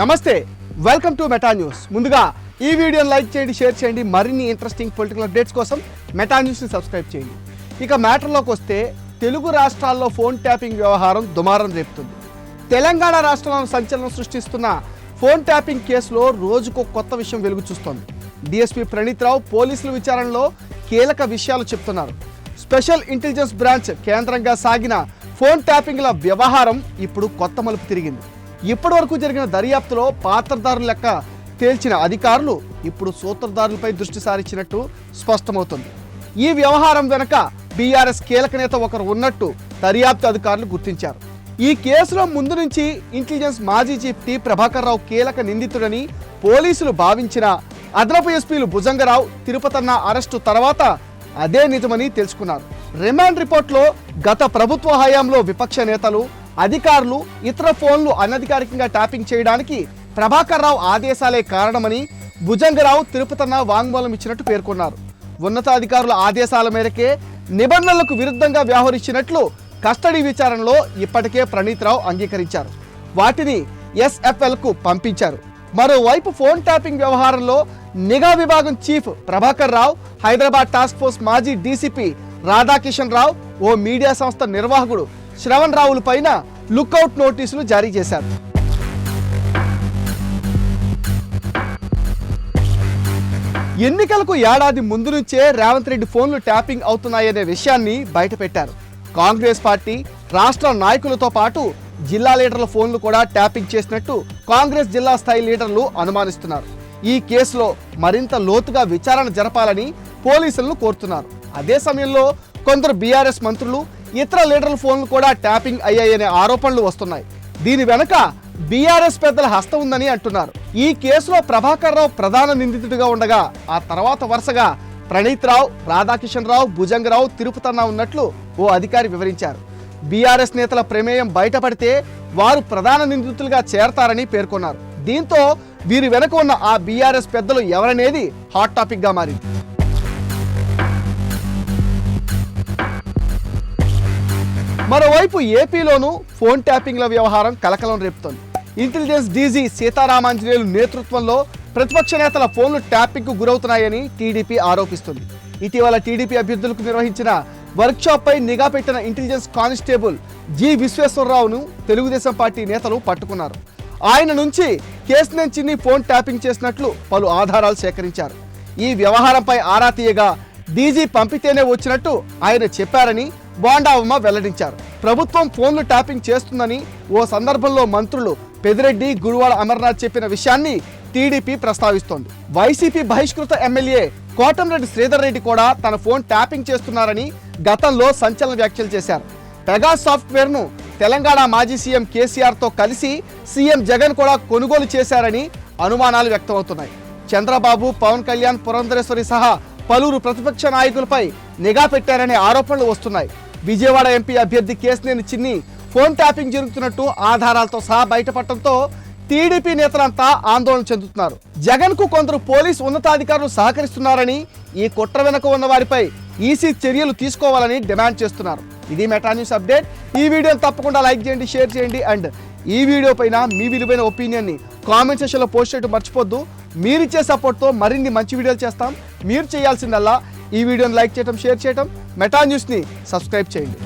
నమస్తే welcome to meta news ముందుగా ఈ వీడియోని లైక్ చేయండి షేర్ చేయండి మరిన్ని ఇంట్రెస్టింగ్ పొలిటికల్ అప్డేట్స్ కోసం మెటా న్యూస్ని సబ్స్క్రైబ్ చేయండి. ఇక మ్యాటర్లోకి వస్తే తెలుగు రాష్ట్రాల్లో ఫోన్ ట్యాపింగ్ వ్యవహారం దుమారం రేపుతుంది. తెలంగాణ రాష్ట్రంలో సంచలనం సృష్టిస్తున్న ఫోన్ ట్యాపింగ్ కేసులో రోజుకో కొత్త విషయం వెలుగు చూస్తోంది. డిఎస్పీ ప్రణీత్ రావు పోలీసుల విచారణలో కీలక విషయాలు చెప్తున్నారు. స్పెషల్ ఇంటెలిజెన్స్ బ్రాంచ్ కేంద్రంగా సాగిన ఫోన్ ట్యాపింగ్ల వ్యవహారం ఇప్పుడు కొత్త మలుపు తిరిగింది. ఇప్పటి వరకు జరిగిన దర్యాప్తులో పాత్రదారుల లెక్క తేల్చిన అధికారులు ఇప్పుడు సూత్రధారులపై దృష్టి సారించినట్టు స్పష్టమవుతుంది. ఈ వ్యవహారం వెనుక బీఆర్ఎస్ కీలక నేత ఒకరు ఉన్నట్టు దర్యాప్తు అధికారులు గుర్తించారు. ఈ కేసులో ముందు నుంచి ఇంటెలిజెన్స్ మాజీ చీఫ్ టి ప్రభాకర్ రావు కీలక నిందితుడని పోలీసులు భావించిన అదనపు ఎస్పీలు భుజంగరావు తిరుపతన్న అరెస్టు తర్వాత అదే నిజమని తెలుసుకున్నారు. రిమాండ్ రిపోర్ట్లో గత ప్రభుత్వ హయాంలో విపక్ష నేతలు అధికారులు ఇతర ఫోన్లు అనధికారికంగా ట్యాపింగ్ చేయడానికి ప్రభాకర్ రావు ఆదేశాలే కారణమని భుజంగరావు తిరుపతన్న వాంగ్మూలం ఇచ్చినట్టు పేర్కొన్నారు. ఉన్నతాధికారుల ఆదేశాల మేరకే నిబంధనలకు విరుద్ధంగా వ్యవహరించినట్లు కస్టడీ విచారణలో ఇప్పటికే ప్రణీత్ రావు అంగీకరించారు. వాటిని ఎస్ఎఫ్ఎల్కు పంపించారు. మరోవైపు ఫోన్ ట్యాపింగ్ వ్యవహారంలో నిఘా విభాగం chief Prabhakar Rao Hyderabad task force మాజీ డీసీపీ రాధాకిషన్ రావు ఓ మీడియా సంస్థ నిర్వాహకుడు శ్రవణ్ రావుల పైన లుక్అవుట్ నోటీసులు జారీ చేశారు. ఎన్నికలకు ఏడాది ముందు నుంచే రేవంత్ రెడ్డి ఫోన్లు ట్యాపింగ్ అవుతున్నాయనే విషయాన్ని బయటపెట్టారు. కాంగ్రెస్ పార్టీ రాష్ట్ర నాయకులతో పాటు జిల్లా లీడర్ల ఫోన్లు కూడా ట్యాపింగ్ చేసినట్టు కాంగ్రెస్ జిల్లా స్థాయి లీడర్లు అనుమానిస్తున్నారు. ఈ కేసులో మరింత లోతుగా విచారణ జరపాలని పోలీసులను కోరుతున్నారు. అదే సమయంలో కొందరు బీఆర్ఎస్ మంత్రులు ఇతర లీడర్ల ఫోన్లు కూడా ట్యాపింగ్ అయ్యాయనే ఆరోపణలు వస్తున్నాయి. దీని వెనక బీఆర్ఎస్ పెద్దల హస్తం ఉందని అంటున్నారు. ఈ కేసులో ప్రభాకర్ రావు ప్రధాన నిందితుడిగా ఉండగా ఆ తర్వాత వరుసగా ప్రణీత్ రావు రాధాకిషన్ రావు భుజంగరావు తిరుపతన్న ఉన్నట్లు ఓ అధికారి వివరించారు. బీఆర్ఎస్ నేతల ప్రమేయం బయటపడితే వారు ప్రధాన నిందితులుగా చేరతారని పేర్కొన్నారు. దీంతో వీరి వెనక ఉన్న ఆ బీఆర్ఎస్ పెద్దలు ఎవరనేది హాట్ టాపిక్గా మారింది. మరోవైపు ఏపీలోనూ ఫోన్ ట్యాపింగ్ల వ్యవహారం కలకలం రేపుతోంది. ఇంటెలిజెన్స్ డీజీ సీతారామాంజనేయులు నేతృత్వంలో ప్రతిపక్ష నేతల ఫోన్లు ట్యాపింగ్కు గురవుతున్నాయని టీడీపీ ఆరోపిస్తుంది. ఇటీవల టీడీపీ అభ్యర్థులకు నిర్వహించిన వర్క్షాప్పై నిఘా పెట్టిన ఇంటెలిజెన్స్ కానిస్టేబుల్ జి విశ్వేశ్వరరావును తెలుగుదేశం పార్టీ నేతలు పట్టుకున్నారు. ఆయన నుంచి కేసు చిన్ని ఫోన్ ట్యాపింగ్ చేసినట్లు పలు ఆధారాలు సేకరించారు. ఈ వ్యవహారంపై ఆరా తీయగా డీజీ పంపితేనే వచ్చినట్టు ఆయన చెప్పారని బోండావమ్మ వెల్లడించారు. ప్రభుత్వం ఫోన్లు ట్యాపింగ్ చేస్తుందని ఓ సందర్భంలో మంత్రులు పెదిరెడ్డి గురువాడ అమర్నాథ్ చెప్పిన విషయాన్ని టీడీపీ ప్రస్తావిస్తోంది. వైసీపీ బహిష్కృత ఎమ్మెల్యే కోటంరెడ్డి శ్రీధర్ రెడ్డి కూడా తన ఫోన్ ట్యాపింగ్ చేస్తున్నారని గతంలో సంచలన వ్యాఖ్యలు చేశారు. పెగా సాఫ్ట్వేర్ను తెలంగాణ మాజీ సీఎం కేసీఆర్తో కలిసి సీఎం జగన్ కూడా కొనుగోలు చేశారని అనుమానాలు వ్యక్తమవుతున్నాయి. చంద్రబాబు పవన్ కళ్యాణ్ పురంధరేశ్వరి సహా పలువురు ప్రతిపక్ష నాయకులపై నిఘా పెట్టారనే ఆరోపణలు వస్తున్నాయి. విజయవాడ ఎంపీ అభ్యర్థి కేసినేని చిన్ని ఫోన్ ట్యాపింగ్ జరుగుతున్నట్టు ఆధారాలతో సహా బయటపడటంతో టీడీపీ నేతలంతా ఆందోళన చెందుతున్నారు. జగన్కు కొందరు పోలీస్ ఉన్నతాధికారులు సహకరిస్తున్నారని ఈ కుట్ర వెనుక ఉన్న వారిపై ఈసీ చర్యలు తీసుకోవాలని డిమాండ్ చేస్తున్నారు. ఇది మెటా న్యూస్ అప్డేట్. ఈ వీడియోని తప్పకుండా లైక్ చేయండి షేర్ చేయండి అండ్ ఈ వీడియో పైన మీ విలువైన ఒపీనియన్ని కామెంట్ సెక్షన్లో పోస్ట్ చేయడం మర్చిపోద్దు. మీరిచ్చే సపోర్ట్తో మరిన్ని మంచి వీడియోలు చేస్తాం. మీరు చేయాల్సిందల్లా ఈ వీడియోని లైక్ చేయటం షేర్ చేయటం మెటా న్యూస్ని సబ్స్క్రైబ్ చేయండి.